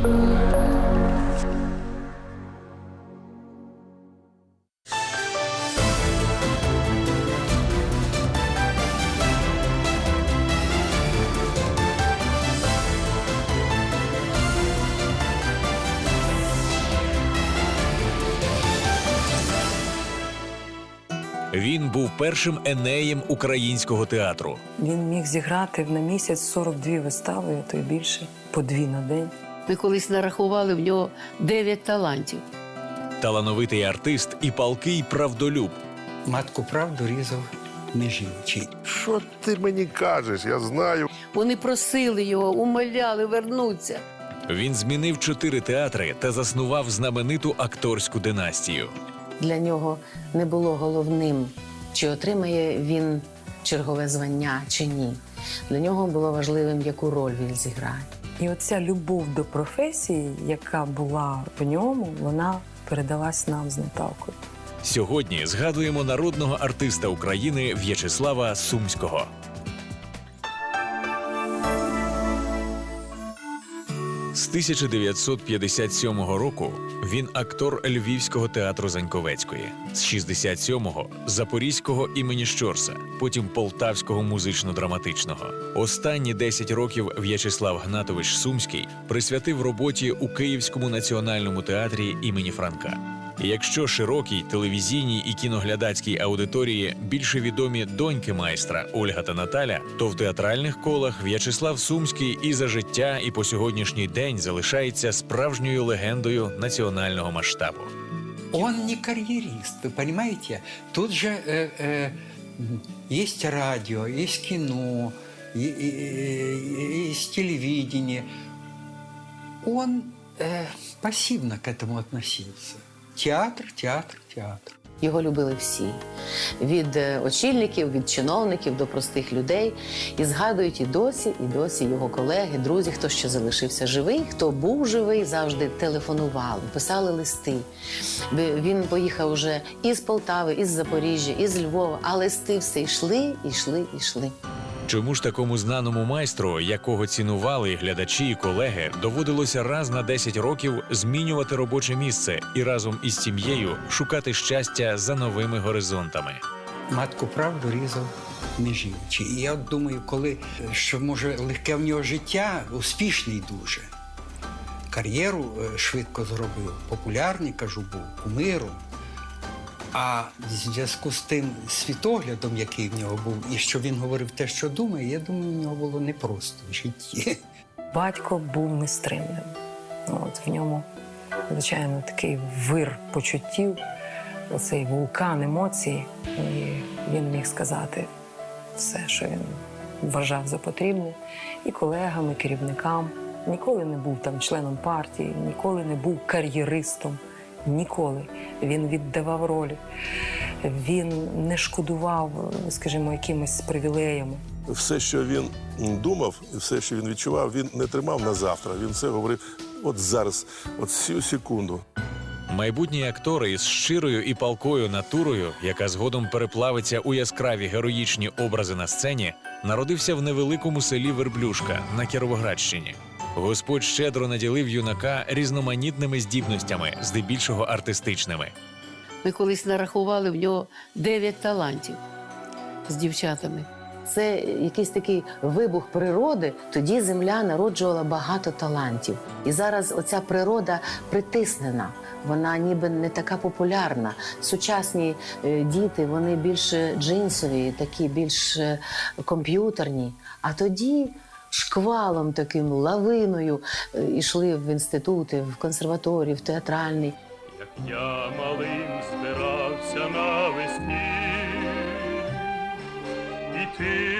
Він був першим енеєм українського театру. Він міг зіграти на місяць 42 вистави, а то й більше, по дві на день. Ми колись нарахували в нього 9 талантів. Талановитий артист і палкий правдолюб. Матку правду різав не жінчий. Що ти мені кажеш? Я знаю. Вони просили його, умоляли вернутися. Він змінив чотири театри та заснував знамениту акторську династію. Для нього не було головним, чи отримає він чергове звання чи ні. Для нього було важливим, яку роль він зіграє. І оця любов до професії, яка була в ньому, вона передалась нам з Наталкою. Сьогодні згадуємо народного артиста України В'ячеслава Сумського. 1957 року він актор Львівського театру Заньковецької, з 67-го – Запорізького імені Щорса, потім Полтавського музично-драматичного. Останні 10 років В'ячеслав Гнатович Сумський присвятив роботі у Київському національному театрі імені Франка. І якщо широкій телевізійній і кіноглядацькій аудиторії більше відомі доньки майстра Ольга та Наталя, то в театральних колах В'ячеслав Сумський і за життя, і по сьогоднішній день залишається справжньою легендою національного масштабу. Он не карьерист, вы понимаете? Тут же э, э, м, есть радио, есть кино, и- и- и- есть телевидение. Он э, пассивно к этому относился. Театр, театр, театр. Його любили всі від е, очільників, від чиновників до простих людей. І згадують і досі, і досі його колеги, друзі, хто ще залишився живий, хто був живий, завжди телефонували, писали листи. Він поїхав уже із Полтави, із Запоріжжя, із Львова, а листи все йшли, йшли, йшли. Чому ж такому знаному майстру, якого цінували глядачі і колеги, доводилося раз на 10 років змінювати робоче місце і разом із сім'єю шукати щастя за новими горизонтами? Матку правду різав не жінчий. І я думаю, коли що може легке в нього життя, успішний дуже. Кар'єру е, швидко зробив, популярний, кажу, був кумиром. А в зв'язку з тим світоглядом, який в нього був, і що він говорив те, що думає, я думаю, в нього було непросто в житті. Батько був нестримним. От в ньому, звичайно, такий вир почуттів, оцей вулкан емоцій. І він міг сказати все, що він вважав за потрібне, і колегам, і керівникам. Ніколи не був там членом партії, ніколи не був кар'єристом. Ніколи. Він віддавав ролі. Він не шкодував, скажімо, якимись привілеями. Все, що він думав, і все, що він відчував, він не тримав на завтра. Він все говорив от зараз, от цю секунду. Майбутній актор із щирою і палкою натурою, яка згодом переплавиться у яскраві героїчні образи на сцені, народився в невеликому селі Верблюшка на Кіровоградщині. Господь щедро наділив юнака різноманітними здібностями, здебільшого артистичними. Ми колись нарахували в нього 9 талантів з дівчатами. Це якийсь такий вибух природи. Тоді земля народжувала багато талантів. І зараз оця природа притиснена. Вона ніби не така популярна. Сучасні е, діти вони більш джинсові, такі більш е, комп'ютерні. А тоді шквалом таким лавиною е, йшли в інститути, в консерваторії, в театральний. Як я малим збирався навесні, іти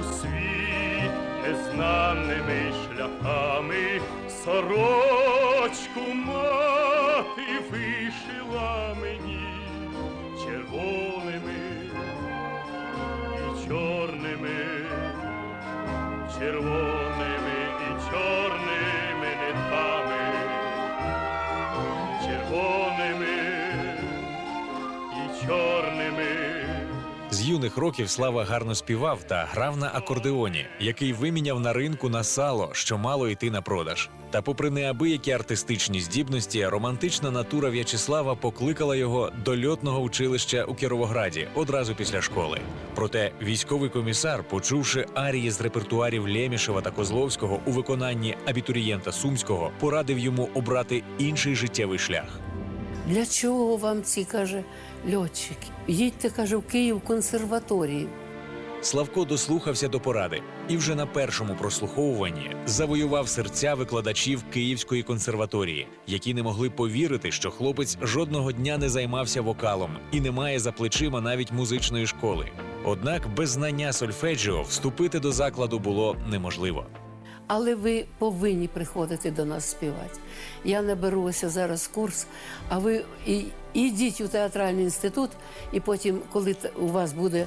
у світ незнаними шляхами, сорочку мати вишила мені червоними і чорними, червоними і чорними нитками червоними і чорними. З юних років Слава гарно співав та грав на акордеоні, який виміняв на ринку на сало, що мало йти на продаж. Та, попри неабиякі артистичні здібності, романтична натура В'ячеслава покликала його до льотного училища у Кіровограді одразу після школи. Проте військовий комісар, почувши арії з репертуарів Лємішева та Козловського у виконанні абітурієнта Сумського, порадив йому обрати інший життєвий шлях. Для чого вам ці каже льотчики? Їдьте, каже, в Київ консерваторії. Славко дослухався до поради і вже на першому прослуховуванні завоював серця викладачів Київської консерваторії, які не могли повірити, що хлопець жодного дня не займався вокалом і не має за плечима навіть музичної школи. Однак без знання сольфеджіо вступити до закладу було неможливо. Але ви повинні приходити до нас співати. Я не беруся зараз курс, а ви і, ідіть у театральний інститут, і потім, коли у вас буде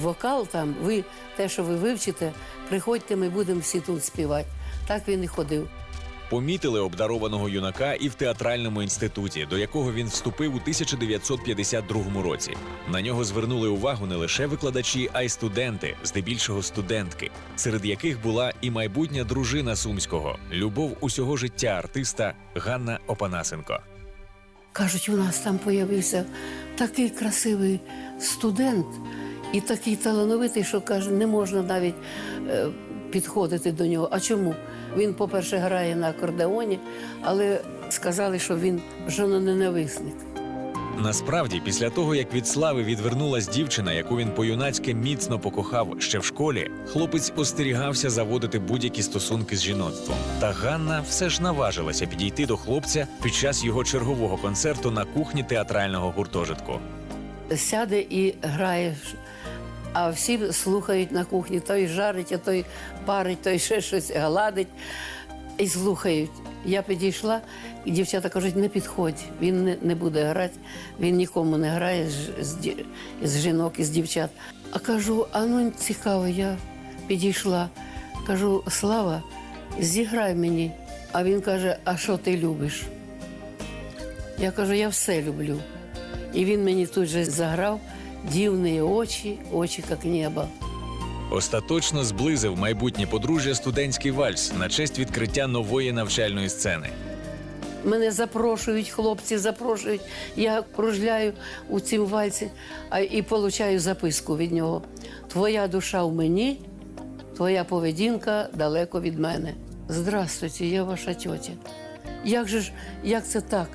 вокал, там ви те, що ви вивчите, приходьте, ми будемо всі тут співати. Так він і ходив. Помітили обдарованого юнака і в театральному інституті, до якого він вступив у 1952 році. На нього звернули увагу не лише викладачі, а й студенти, здебільшого студентки, серед яких була і майбутня дружина сумського, любов усього життя артиста Ганна Опанасенко. Кажуть, у нас там появився такий красивий студент і такий талановитий, що каже, не можна навіть е, підходити до нього. А чому? Він, по-перше, грає на акордеоні, але сказали, що він жононенависник. Насправді, після того як від слави відвернулась дівчина, яку він по-юнацьки міцно покохав ще в школі, хлопець остерігався заводити будь-які стосунки з жіноцтвом. Та Ганна все ж наважилася підійти до хлопця під час його чергового концерту на кухні театрального гуртожитку. Сяде і грає. А всі слухають на кухні, той жарить, а той парить, той ще щось гладить і слухають. Я підійшла, і дівчата кажуть, не підходь, він не, не буде грати, він нікому не грає з, з, з жінок і з дівчат. А кажу, а ну цікаво, я підійшла. Кажу, Слава, зіграй мені. А він каже: А що ти любиш? Я кажу, я все люблю. І він мені тут же заграв дивні очі, очі як небо. Остаточно зблизив майбутнє подружжя студентський вальс на честь відкриття нової навчальної сцени. Мене запрошують, хлопці запрошують. Я кружляю у цім вальсі а, і получаю записку від нього. Твоя душа в мені, твоя поведінка далеко від мене. Здравствуйте, я ваша тьотя. Як же ж, як це так?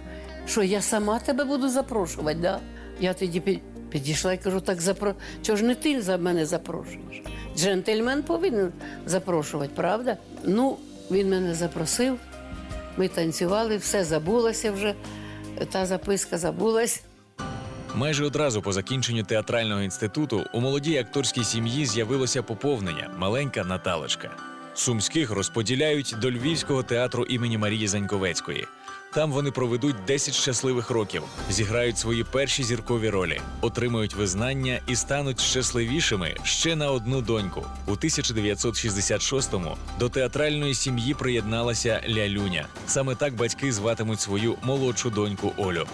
Що я сама тебе буду запрошувати, да? Я тоді підійшла і кажу, так запро... Чого ж не ти за мене запрошуєш? Джентльмен повинен запрошувати, правда? Ну, він мене запросив. Ми танцювали, все забулося вже. Та записка забулась. Майже одразу по закінченню театрального інституту у молодій акторській сім'ї з'явилося поповнення маленька Наталочка. Сумських розподіляють до Львівського театру імені Марії Заньковецької. Там вони проведуть 10 щасливих років, зіграють свої перші зіркові ролі, отримають визнання і стануть щасливішими ще на одну доньку. У 1966-му до театральної сім'ї приєдналася Лялюня. Саме так батьки зватимуть свою молодшу доньку Олю.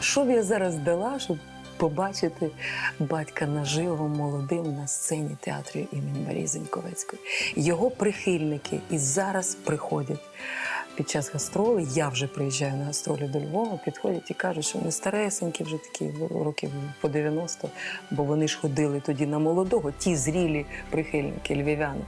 Що б я зараз дала, щоб побачити батька наживо молодим на сцені театру імені Марії Зеньковецької? Його прихильники і зараз приходять. Під час гастролей я вже приїжджаю на гастролі до Львова, підходять і кажуть, що вони старесенькі, вже такі років по 90, бо вони ж ходили тоді на молодого, ті зрілі прихильники львів'яни.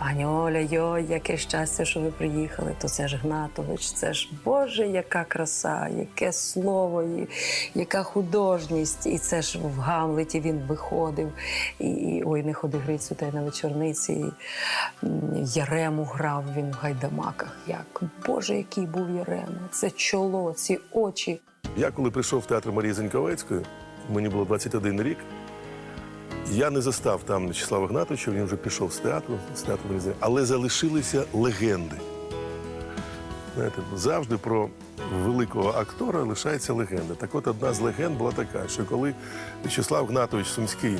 Пані Оля, йой, яке щастя, що ви приїхали. То це ж Гнатович, це ж Боже, яка краса, яке слово, і яка художність. І це ж в Гамлеті він виходив. І, і ой, не ходи Грицю, та й на вечорниці. І, Ярему грав він в гайдамаках. Як Боже, який був Ярема! Це чоло, ці очі. Я коли прийшов в театр Марії Заньковецької, мені було 21 рік. Я не застав там В'ячеслава Гнатовича, він вже пішов з театру, з театру Заньковецької. але залишилися легенди. Знаєте, завжди про великого актора лишається легенда. Так от одна з легенд була така, що коли В'ячеслав Гнатович Сумський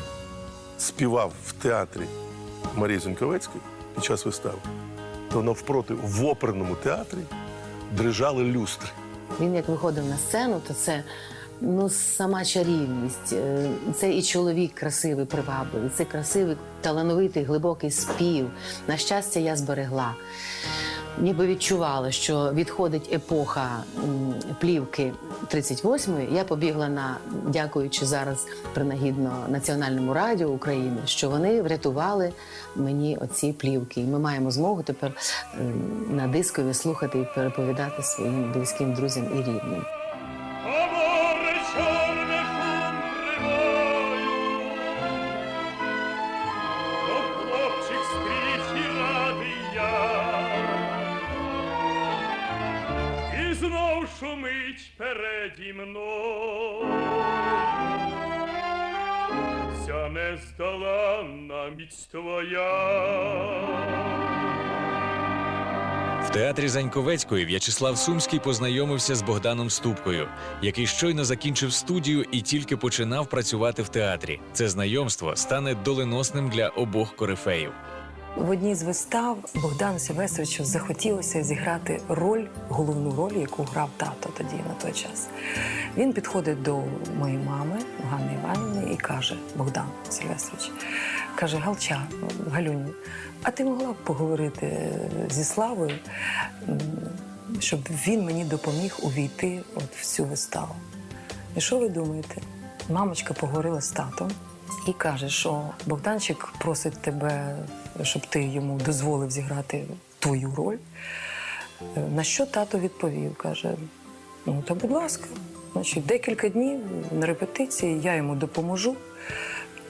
співав в театрі Марії Заньковецької під час вистави, то навпроти в оперному театрі дрижали люстри. Він як виходив на сцену, то це ну, сама чарівність. Е, Це і чоловік красивий, привабливий, це красивий, талановитий, глибокий спів. На щастя, я зберегла. Ніби відчувала, що відходить епоха плівки 38-ї. Я побігла на, дякуючи зараз принагідно Національному радіо України, що вони врятували мені оці плівки. І ми маємо змогу тепер ем, на дискові слухати і переповідати своїм близьким друзям і рідним. Знов шумить переді мною. Ця нездоланна міць твоя. Театрі Заньковецької В'ячеслав Сумський познайомився з Богданом Ступкою, який щойно закінчив студію і тільки починав працювати в театрі. Це знайомство стане доленосним для обох корифеїв. В одній з вистав Богдану Сильвестровичу захотілося зіграти роль, головну роль, яку грав тато тоді на той час. Він підходить до моєї мами Ганни Іванівни і каже: Богдан Сильвестрович, каже, Галча, Галюню, а ти могла б поговорити зі Славою, щоб він мені допоміг увійти от в цю виставу. І що ви думаєте? Мамочка поговорила з татом і каже, що Богданчик просить тебе, щоб ти йому дозволив зіграти твою роль. Е, На що тато відповів? каже: ну, та будь ласка, значить, декілька днів на репетиції я йому допоможу.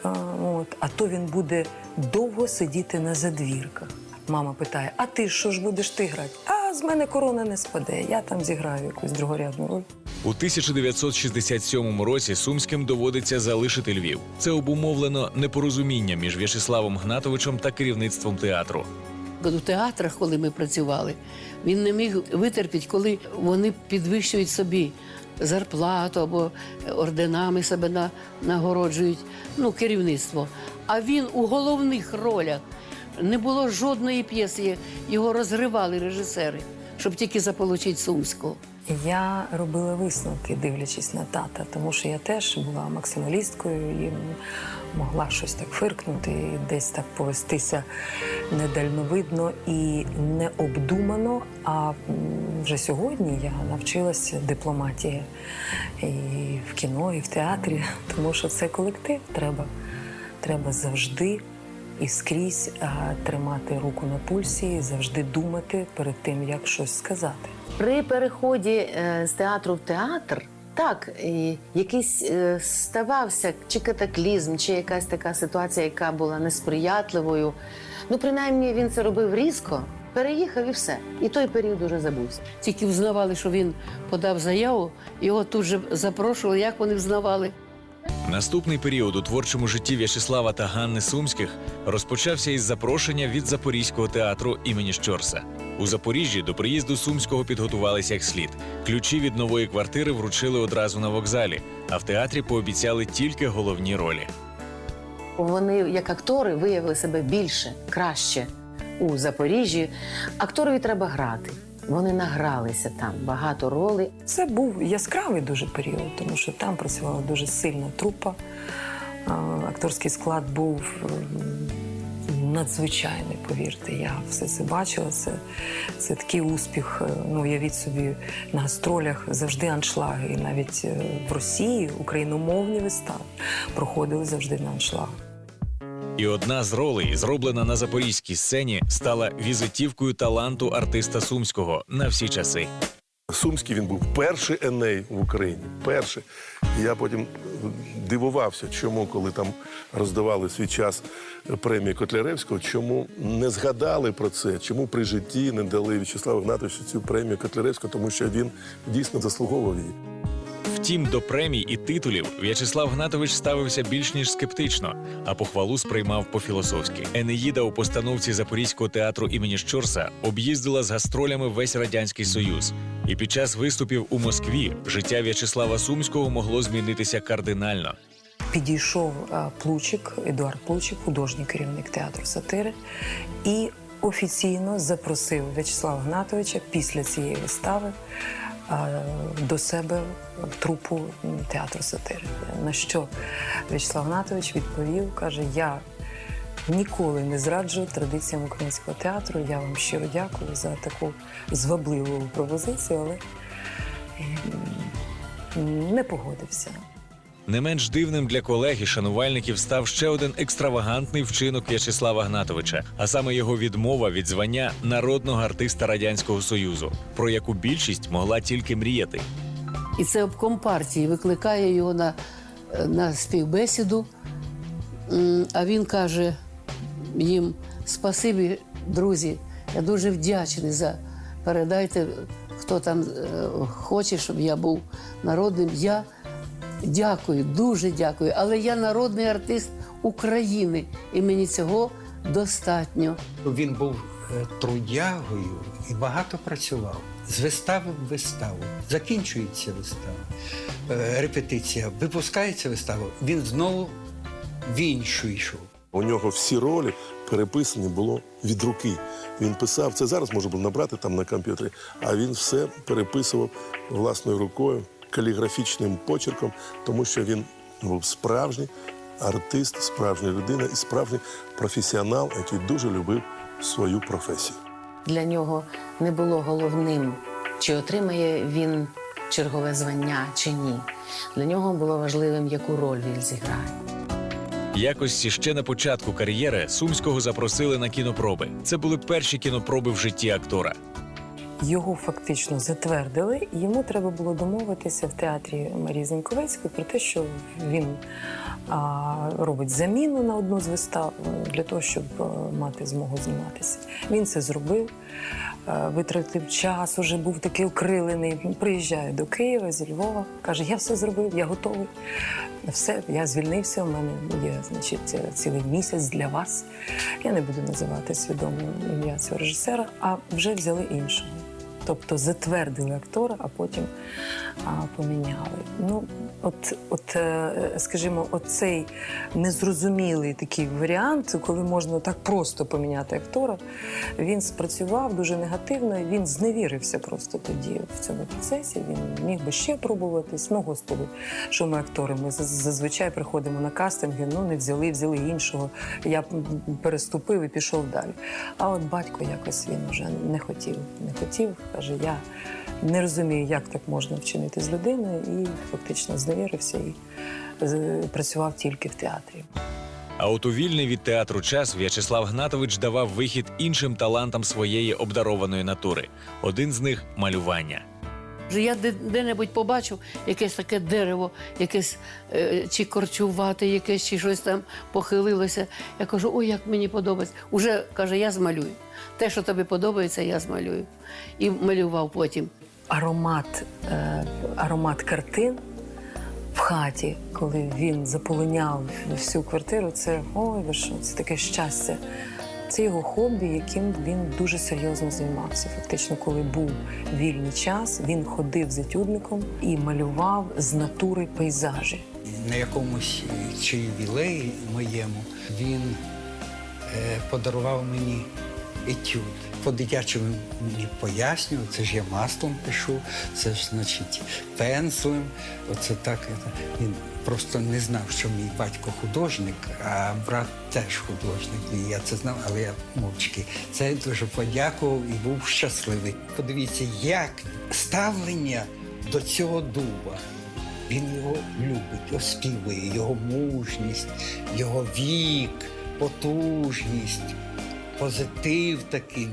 А, от, а то він буде довго сидіти на задвірках. Мама питає: А ти що ж будеш ти грати? А з мене корона не спаде. Я там зіграю якусь другорядну роль. У 1967 році Сумським доводиться залишити Львів. Це обумовлено непорозумінням між В'ячеславом Гнатовичем та керівництвом театру. У театрах, коли ми працювали, він не міг витерпіти, коли вони підвищують собі зарплату або орденами себе на, нагороджують, ну, керівництво. А він у головних ролях не було жодної п'єси, його розривали режисери, щоб тільки заполучити Сумського. Я робила висновки, дивлячись на тата, тому що я теж була максималісткою і могла щось так фиркнути, і десь так повестися недальновидно і необдумано. А вже сьогодні я навчилася дипломатії і в кіно, і в театрі, тому що це колектив. Треба, треба завжди і скрізь а, тримати руку на пульсі, і завжди думати перед тим, як щось сказати. При переході е, з театру в театр, так, і якийсь е, ставався чи катаклізм, чи якась така ситуація, яка була несприятливою. Ну, принаймні, він це робив різко, переїхав і все. І той період уже забувся. Тільки взнавали, що він подав заяву, його тут же запрошували. Як вони взнавали? Наступний період у творчому житті В'ячеслава та Ганни Сумських розпочався із запрошення від Запорізького театру імені Щорса. У Запоріжжі до приїзду Сумського підготувалися як слід. Ключі від нової квартири вручили одразу на вокзалі, а в театрі пообіцяли тільки головні ролі. Вони, як актори, виявили себе більше, краще у Запоріжжі. Акторові треба грати. Вони награлися там багато ролей. Це був яскравий дуже період, тому що там працювала дуже сильна трупа. Акторський склад був надзвичайний, повірте. Я все це бачила. Це, це такий успіх. Е, Ну, уявіть собі, на гастролях завжди аншлаги. І навіть е, в Росії україномовні вистави проходили завжди на аншлагах. І одна з ролей, зроблена на запорізькій сцені, стала візитівкою таланту артиста Сумського на всі часи. Сумський він був перший Еней в Україні. Перший. Я потім дивувався, чому, коли там роздавали свій час премії Котляревського, чому не згадали про це, чому при житті не дали В'ячеславу Гнатовичу цю премію Котляревського, тому що він дійсно заслуговував її. Втім, до премій і титулів В'ячеслав Гнатович ставився більш ніж скептично, а похвалу сприймав по-філософськи. Енеїда у постановці Запорізького театру імені Щорса об'їздила з гастролями весь радянський союз. І під час виступів у Москві життя В'ячеслава Сумського могло змінитися кардинально. підійшов е, Плучик, Едуард Плучик, художній керівник театру сатири, і офіційно запросив В'ячеслава Гнатовича після цієї вистави до себе в трупу театру сатири. На що В'ячеслав Гнатович відповів, каже: Я ніколи не зраджу традиціям українського театру. Я вам щиро дякую за таку звабливу пропозицію, але не погодився. Не менш дивним для колег і шанувальників став ще один екстравагантний вчинок В'ячеслава Гнатовича, а саме його відмова від звання народного артиста радянського союзу, про яку більшість могла тільки мріяти. І це обком партії викликає його на, на співбесіду. А він каже їм: спасибі, друзі, я дуже вдячний за передайте, хто там е, хоче, щоб я був народним. Я дякую, дуже дякую. Але я народний артист України, і мені цього достатньо. Він був е, трудягою і багато працював. З вистави в виставу. Закінчується вистава, е, репетиція, випускається вистава. Він знову в іншу йшов. У нього всі ролі переписані було від руки. Він писав це зараз можна було набрати там на комп'ютері, а він все переписував власною рукою, каліграфічним почерком, тому що він був справжній артист, справжня людина і справжній професіонал, який дуже любив свою професію. Для нього не було головним, чи отримає він чергове звання чи ні. Для нього було важливим, яку роль він зіграє. Якось ще на початку кар'єри Сумського запросили на кінопроби. Це були перші кінопроби в житті актора. Його фактично затвердили, і йому треба було домовитися в театрі Марії Зеньковецької про те, що він а, робить заміну на одну з вистав е, для того, щоб е, мати змогу зніматися. Він це зробив, е, витратив час, уже був такий окрилений. Приїжджає до Києва зі Львова, каже: Я все зробив, я готовий. Все, я звільнився. У мене є значить, цілий місяць для вас. Я не буду називати свідомо ім'я цього режисера, а вже взяли іншого. Тобто затвердили актора, а потім а, поміняли. Ну, от, от, е, скажімо, оцей незрозумілий такий варіант, коли можна так просто поміняти актора, він спрацював дуже негативно, він зневірився просто тоді в цьому процесі. Він міг би ще пробуватись. Ну, господи, що ми актори? Ми зазвичай приходимо на кастинги, ну не взяли, взяли іншого. Я переступив і пішов далі. А от батько якось він вже не хотів, не хотів. Каже, я не розумію, як так можна вчинити з людиною, і фактично зневірився і працював тільки в театрі. А от у вільний від театру час В'ячеслав Гнатович давав вихід іншим талантам своєї обдарованої натури. Один з них малювання. Вже Я де- де-небудь побачив якесь таке дерево, якесь е, чи корчувате, якесь, чи щось там похилилося. Я кажу, ой, як мені подобається. Уже каже, я змалюю. Те, що тобі подобається, я змалюю. І малював потім. аромат, е, аромат картин в хаті, коли він заполоняв всю квартиру, це ой, що, це таке щастя. Це його хобі, яким він дуже серйозно займався. Фактично, коли був вільний час, він ходив з етюдником і малював з натури пейзажі. На якомусь е, чи ювілеї моєму він е, подарував мені етюд. По-дитячому мені пояснював, це ж я маслом пишу, це ж, значить, пензлем. Оце так. Він просто не знав, що мій батько художник, а брат теж художник. І я це знав, але я мовчки. Це дуже подякував і був щасливий. Подивіться, як ставлення до цього дуба. Він його любить, оспівує, його мужність, його вік, потужність, позитив такий.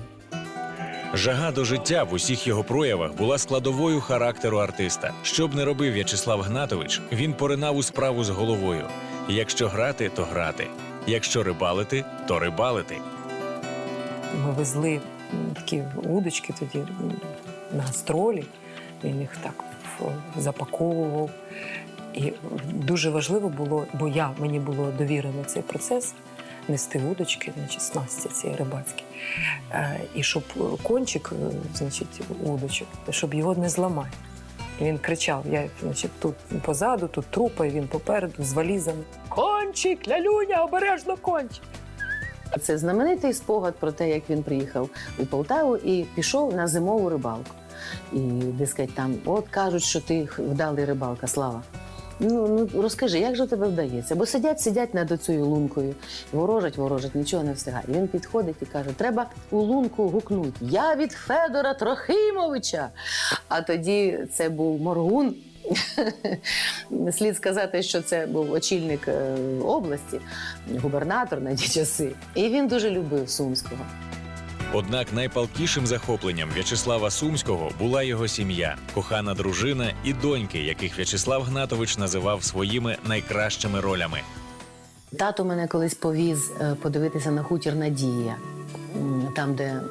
Жага до життя в усіх його проявах була складовою характеру артиста. Що б не робив В'ячеслав Гнатович, він поринав у справу з головою. Якщо грати, то грати. Якщо рибалити, то рибалити. Ми везли такі удочки тоді на гастролі. Він їх так запаковував. І дуже важливо було, бо я мені було довірено цей процес нести удочки, значить, снасті ці рибацькі. Е, і щоб кончик, е, значить, удочок, щоб його не зламати. Він кричав: я значить, тут позаду, тут трупа, і він попереду з валізами. Кончик, лялюня, обережно кончик. Це знаменитий спогад про те, як він приїхав у Полтаву і пішов на зимову рибалку. І дескать там, от кажуть, що ти вдалий рибалка, слава. Ну, ну розкажи, як же тебе вдається? Бо сидять, сидять над цією лункою, ворожать, ворожать, нічого не встигає. Він підходить і каже: треба у лунку гукнути. Я від Федора Трохимовича. А тоді це був моргун. Слід сказати, що це був очільник е, області, губернатор на ті часи. І він дуже любив Сумського. Однак найпалкішим захопленням В'ячеслава Сумського була його сім'я, кохана дружина і доньки, яких В'ячеслав Гнатович називав своїми найкращими ролями. Тато мене колись повіз е, подивитися на хутір Надія, там, де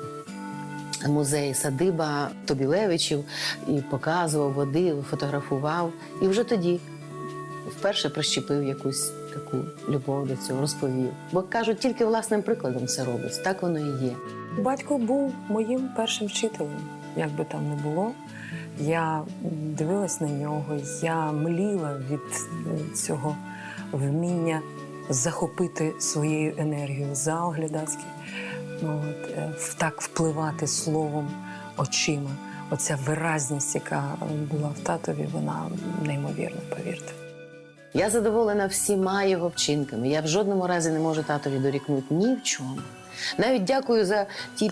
музей садиба Тобілевичів, і показував, водив, фотографував. І вже тоді вперше прищепив якусь таку любов до цього, розповів. Бо кажуть, тільки власним прикладом все робить. Так воно і є. Батько був моїм першим вчителем, як би там не було. Я дивилась на нього, я мліла від цього вміння захопити своєю енергією зал глядацький, от, е, так впливати словом, очима. Оця виразність, яка була в татові, вона неймовірна, повірте. Я задоволена всіма його вчинками. Я в жодному разі не можу татові дорікнути ні в чому. Навіть дякую за ті.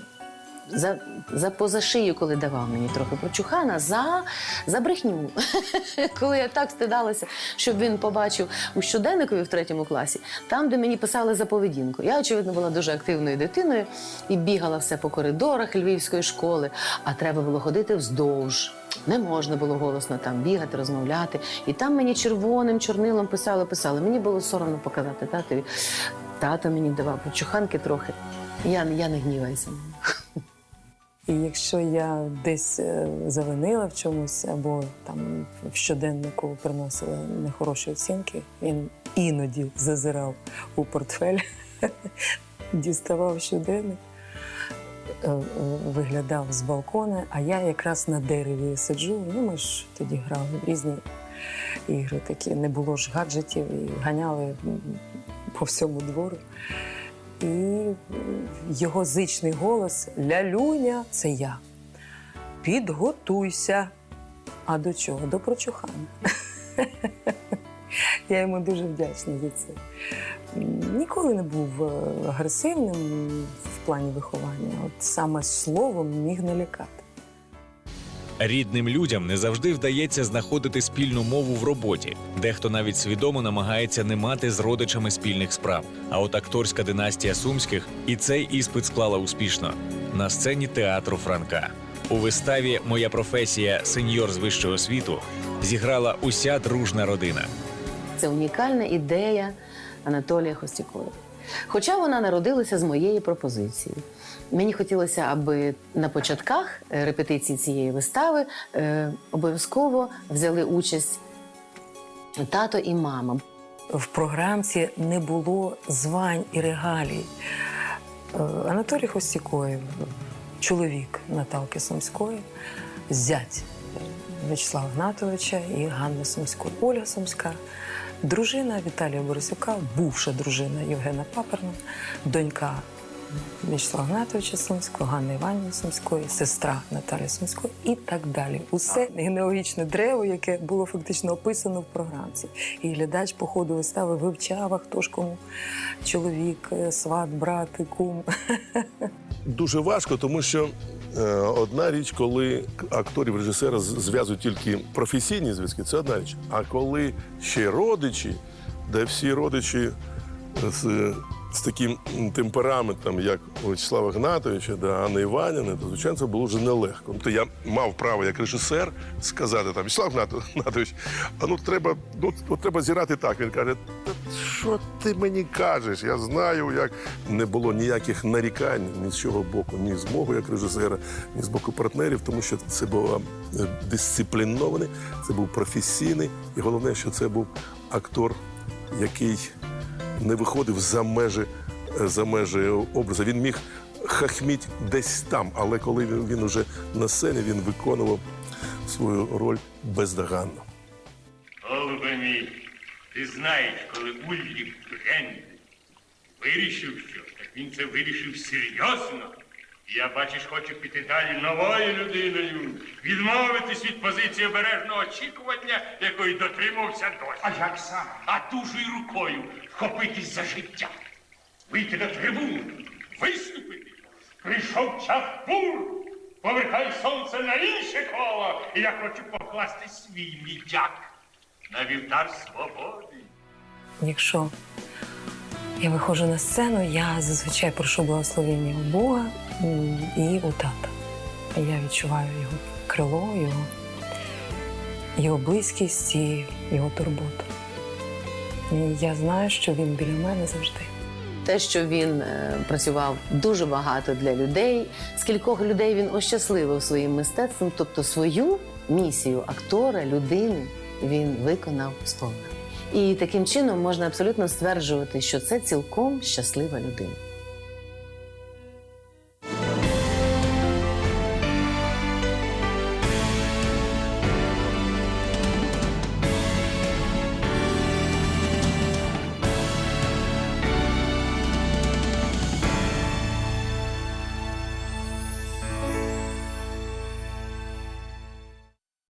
За, за позашию, коли давав мені трохи почухана, за, за брехню. коли я так стидалася, щоб він побачив у щоденникові в третьому класі, там, де мені писали за поведінку. Я, очевидно, була дуже активною дитиною і бігала все по коридорах львівської школи, а треба було ходити вздовж. Не можна було голосно там бігати, розмовляти. І там мені червоним чорнилом писали, писали. Мені було соромно показати татові. Тато мені давав почуханки трохи. Я, я не гніваюся. І якщо я десь е, завинила в чомусь або там в щоденнику приносила нехороші оцінки, він іноді зазирав у портфель, діставав щоденник, е, виглядав з балкона, а я якраз на дереві сиджу. Ну, ми ж тоді грали в різні ігри такі, не було ж гаджетів і ганяли по всьому двору. І його зичний голос Лялюня це я. Підготуйся. А до чого? До прочухання. Я йому дуже вдячна за це. Ніколи не був е, агресивним в плані виховання. От саме словом міг налякати. Рідним людям не завжди вдається знаходити спільну мову в роботі. Дехто навіть свідомо намагається не мати з родичами спільних справ. А от акторська династія сумських і цей іспит склала успішно на сцені театру Франка. У виставі Моя професія сеньор з вищого світу зіграла уся дружна родина. Це унікальна ідея Анатолія Хостюкова. Хоча вона народилася з моєї пропозиції. Мені хотілося, аби на початках е, репетиції цієї вистави е, обов'язково взяли участь тато і мама. В програмці не було звань і регалій. Е, Анатолій Хостікоєв, чоловік Наталки Сумської, зять В'ячеслава Гнатовича і Ганни Сумської. Ольга Сумська, дружина Віталія Борисюка, бувша дружина Євгена Паперна, донька В'ячеслава Гнатовича Сумського, Ганни Іванівни Сумської, сестра Наталі Сумської і так далі. Усе генеалогічне древо, яке було фактично описано в програмці. І глядач по ходу вистави вивчав, а хто ж кому чоловік, е, сват, брат, кум. Дуже важко, тому що одна річ, коли акторів, режисера зв'язують тільки професійні зв'язки, це одна річ. А коли ще родичі, де всі родичі з, таким темпераментом, як Вячеслава Гнатовича, да, Анни Іванівни, то звичайно це було вже нелегко. Тобто я мав право як режисер сказати там Вячеслав Гнатович, а ну треба, ну от треба зіграти так. Він каже, «Та що ти мені кажеш? Я знаю, як не було ніяких нарікань ні з чого боку, ні з мого як режисера, ні з боку партнерів, тому що це був е, дисциплінований, це був професійний, і головне, що це був актор, який не виходив за межі, е, за межі образу. Він міг хахміть десь там, але коли він, він уже на сцені, він виконував свою роль бездоганно. Голубе мій, ти знаєш, коли Ульріх Брендель вирішив що, так він це вирішив серйозно Я, бачиш, хочу піти далі новою людиною, відмовитись від позиції обережного очікування, якої дотримався досі. А як саме? А дужою рукою вхопитись за життя, вийти на трибуну, виступити. Прийшов час бур, повертай сонце на інше коло, і я хочу покласти свій мідяк на вівтар свободи. Якщо я виходжу на сцену, я зазвичай прошу благословення у Бога і у тата. Я відчуваю його крило, його, його близькість і його турботу. І я знаю, що він біля мене завжди. Те, що він е, працював дуже багато для людей, скількох людей він ощасливив своїм мистецтвом, тобто свою місію актора, людини він виконав сповна. І таким чином можна абсолютно стверджувати, що це цілком щаслива людина.